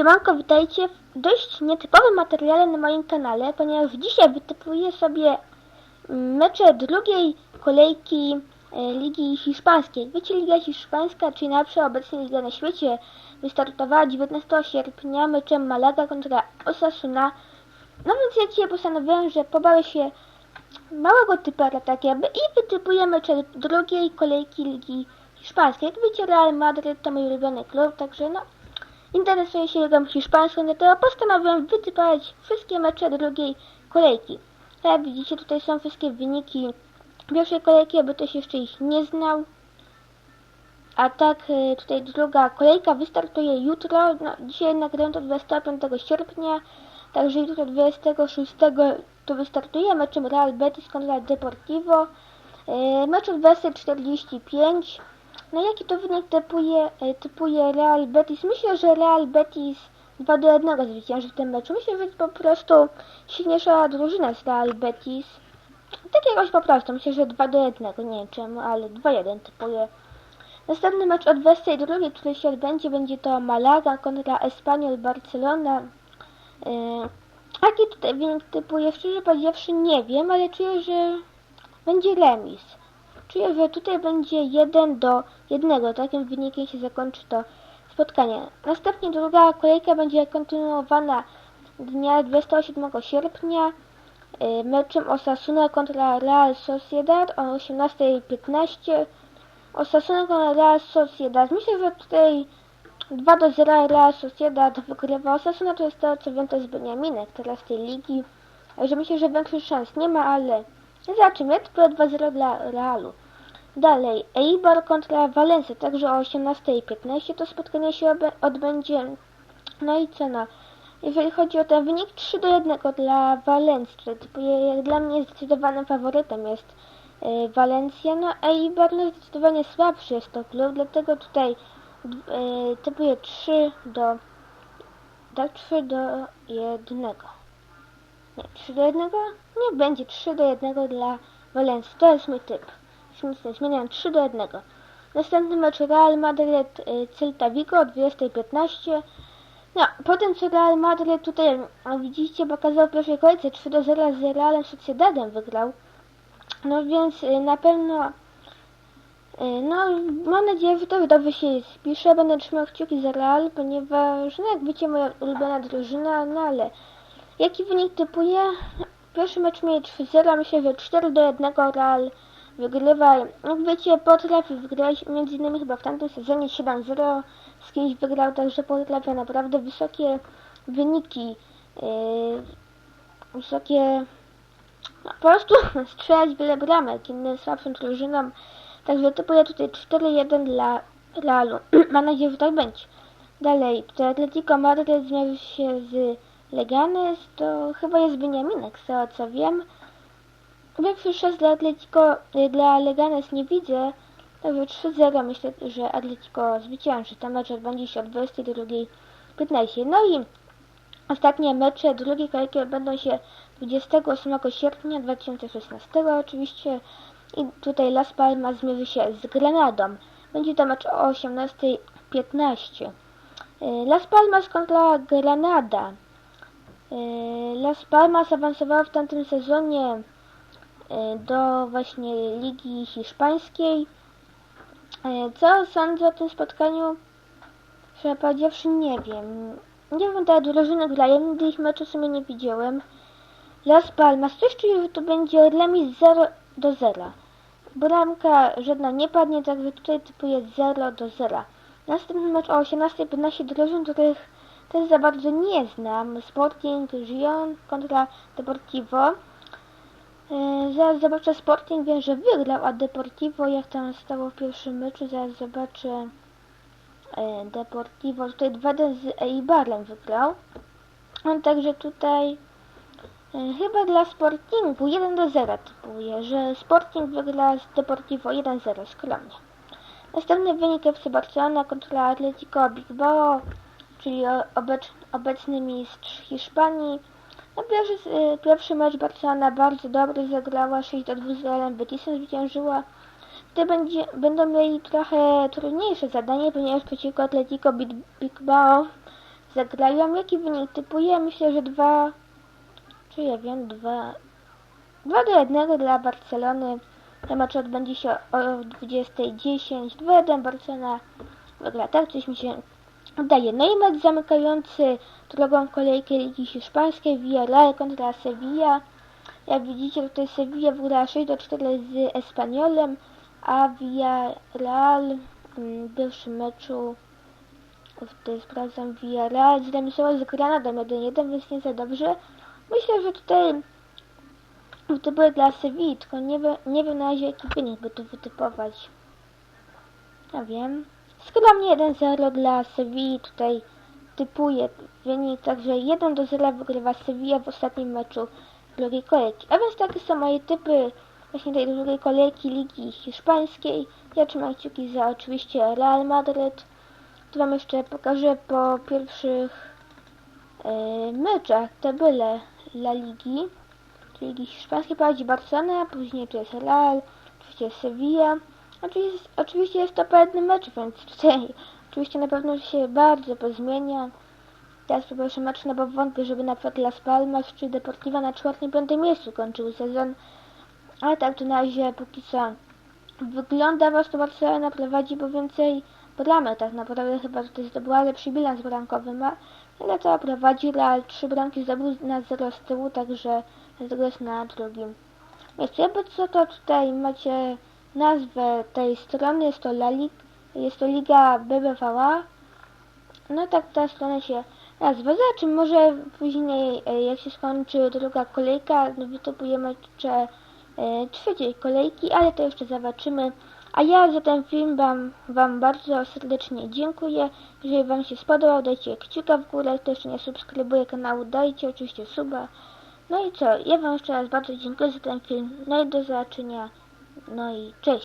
Siemanko, witajcie w dość nietypowym materiale na moim kanale, ponieważ dzisiaj wytypuję sobie mecze drugiej kolejki e, Ligi Hiszpańskiej. Wiecie, Liga Hiszpańska, czyli najlepsza obecnie liga na świecie, wystartowała 19 sierpnia meczem Malaga kontra Osasuna. No więc ja dzisiaj postanowiłem, że pobawię się małego typera tak jakby i wytypuję mecze drugiej kolejki Ligi Hiszpańskiej. Jak wiecie, Real Madrid to mój ulubiony klub, także no Interesuję się ligą hiszpańską, dlatego postanowiłem wytypować wszystkie mecze drugiej kolejki. Jak widzicie, tutaj są wszystkie wyniki pierwszej kolejki, aby ktoś jeszcze ich nie znał. A tak, y, tutaj druga kolejka wystartuje jutro, no, dzisiaj nagrałem to 25 sierpnia, także jutro 26 to wystartuje meczem Real Betis kontra Deportivo. Y, meczem 245 na jaki to wynik typuje, e, typuje Real Betis? Myślę, że Real Betis 2 do 1 zwycięży w tym meczu. Myślę, że jest po prostu silniejsza drużyna z Real Betis. Tak jakoś po prostu. Myślę, że 2 do 1. Nie wiem czemu, ale 2-1 typuje. Następny mecz o 22, który się odbędzie, będzie to Malaga kontra Espanyol Barcelona. Yy, jaki tutaj wynik typuje? Szczerze powiedziawszy nie wiem, ale czuję, że będzie remis. Czuję, że tutaj będzie 1 do 1. Takim wynikiem się zakończy to spotkanie. Następnie druga kolejka będzie kontynuowana dnia 27 sierpnia y, meczem Osasuna kontra Real Sociedad o 18.15. Osasuna kontra Real Sociedad. Myślę, że tutaj 2 do 0 Real Sociedad wygrywa. Osasuna to jest to, co jest Beniaminek teraz tej ligi. Także myślę, że większych szans nie ma, ale zobaczymy. To 2-0 dla Realu. Dalej, Eibar kontra Valencia, także o 18.15 to spotkanie się odbędzie. No i cena. Jeżeli chodzi o ten wynik 3 do 1 dla Walencji, który jak dla mnie zdecydowanym faworytem jest y, Valencia, no Eibar no zdecydowanie słabszy jest to klub, dlatego tutaj y, typuję 3 do tak 3 do 1. Nie, 3 do 1? Nie, będzie 3 do 1 dla Walencji. To jest mój typ nic zmieniam 3 do 1. Następny mecz Real Madrid y, Celta Vigo o 20.15. No, potem co Real Madrid tutaj, widzicie, pokazał w pierwszej kolejce 3 do 0 z Realem Sociedadem wygrał. No więc y, na pewno y, no, mam nadzieję, że to dobrze się spisze. Będę trzymał kciuki za Real, ponieważ, no jak wiecie, moja ulubiona drużyna, no ale jaki wynik typuje? Pierwszy mecz mieli 3-0, myślę, że 4 do 1 Real wygrywa, jak wiecie, potrafi wygrać, między innymi chyba w tamtym sezonie 7-0 z kimś wygrał, także potrafia naprawdę wysokie wyniki, yy, wysokie, no, po prostu strzelać wiele bramek innym słabszym drużynom, także typuję tutaj 4-1 dla Realu, mam nadzieję, że tak będzie. Dalej, tutaj Atletico Madrid zmierzy się z Leganes, to chyba jest Beniaminek, z tego co wiem, Większy szans dla Atletico, y, dla Leganes nie widzę. Także 3-0 myślę, że Atletico zwycięży. Ten mecz odbędzie się od 22.15. No i ostatnie mecze drugiej kolejki odbędą się 28 sierpnia 2016 oczywiście. I tutaj Las Palmas zmierzy się z Grenadą. Będzie to mecz o 18.15. Y, Las Palmas kontra Granada. Y, Las Palmas awansowało w tamtym sezonie do właśnie Ligi Hiszpańskiej. E, co sądzę o tym spotkaniu? Szczerze powiedziawszy nie wiem. Nie wiem, te drużyny grają, nigdy ich meczu sobie nie widziałem. Las Palmas, coś czuję, że to będzie remis 0 do 0. Bramka żadna nie padnie, także tutaj typuję 0 do 0. Następny mecz o 18-15 drużyn, których też za bardzo nie znam. Sporting Gion kontra Deportivo. E, zaraz zobaczę Sporting, wiem, że wygrał, a Deportivo jak tam stało w pierwszym meczu, zaraz zobaczę e, Deportivo, tutaj 2D z Eibarem wygrał. On także tutaj e, chyba dla Sportingu 1 do 0 typuje, że Sporting wygra z Deportivo 1-0 skromnie. Następny wynik FC Barcelona kontra Atletico Bilbao, czyli obecny mistrz Hiszpanii. No pierwszy, y, pierwszy mecz Barcelona bardzo dobry zagrała, 6 do 2 z Realem Betisem zwyciężyła. Tutaj będzie, będą mieli trochę trudniejsze zadanie, ponieważ przeciwko Atletico Bilbao zagrają. Jaki wynik typuję? Myślę, że dwa, czy ja wiem, dwa, dwa do jednego dla Barcelony. Ten mecz odbędzie się o 20.10. 2-1 Barcelona wygra. Tak coś mi się i mecz zamykający drugą kolejkę Ligi Hiszpańskiej Villarreal kontra Sevilla. Jak widzicie tutaj Sevilla wygrała 6 do 4 z Espaniolem, a Villarreal mm, w pierwszym meczu tutaj sprawdzam Villarreal zremisował z Granadem 1-1, więc nie za dobrze. Myślę, że tutaj wytypuję dla Sevilli, tylko nie, wie, nie wiem na razie jaki wynik by tu wytypować. Ja wiem. Skromnie 1-0 dla Sevilli, tutaj typuję wynik, także 1 do 0 wygrywa Sevilla w ostatnim meczu drugiej kolejki. A więc takie są moje typy właśnie tej drugiej kolejki Ligi Hiszpańskiej. Ja trzymam kciuki za oczywiście Real Madryt. Tu wam jeszcze pokażę po pierwszych e, meczach tabelę La Ligi. Ligi Hiszpańskiej prowadzi Barcelona, później tu jest Real, oczywiście Sevilla. Oczywiście, oczywiście jest to po jednym meczu, więc tutaj oczywiście na pewno się bardzo pozmienia. Teraz po pierwszym meczu, no bo wątpię, żeby na przykład Las Palmas czy Deportiva na czwartym, piątym miejscu kończył sezon. Ale tak to na razie póki co wygląda, po prostu Barcelona prowadzi po więcej bramek, tak naprawdę chyba tutaj zdobyła lepszy bilans bramkowy ma, ale to prowadzi Real 3 bramki zdobył na 0 z tyłu, także jest na drugim miejscu. Jakby co to tutaj macie nazwę tej strony, jest to Liga, jest to Liga BBVA. No tak ta strona się nazywa. Zobaczymy, może później e, jak się skończy druga kolejka, no wytopujemy jeszcze e, trzeciej kolejki, ale to jeszcze zobaczymy. A ja za ten film wam, wam bardzo serdecznie dziękuję. Jeżeli Wam się spodobał, dajcie kciuka w górę. Kto jeszcze nie subskrybuje kanału, dajcie oczywiście suba. No i co? Ja Wam jeszcze raz bardzo dziękuję za ten film. No i do zobaczenia. No i cześć.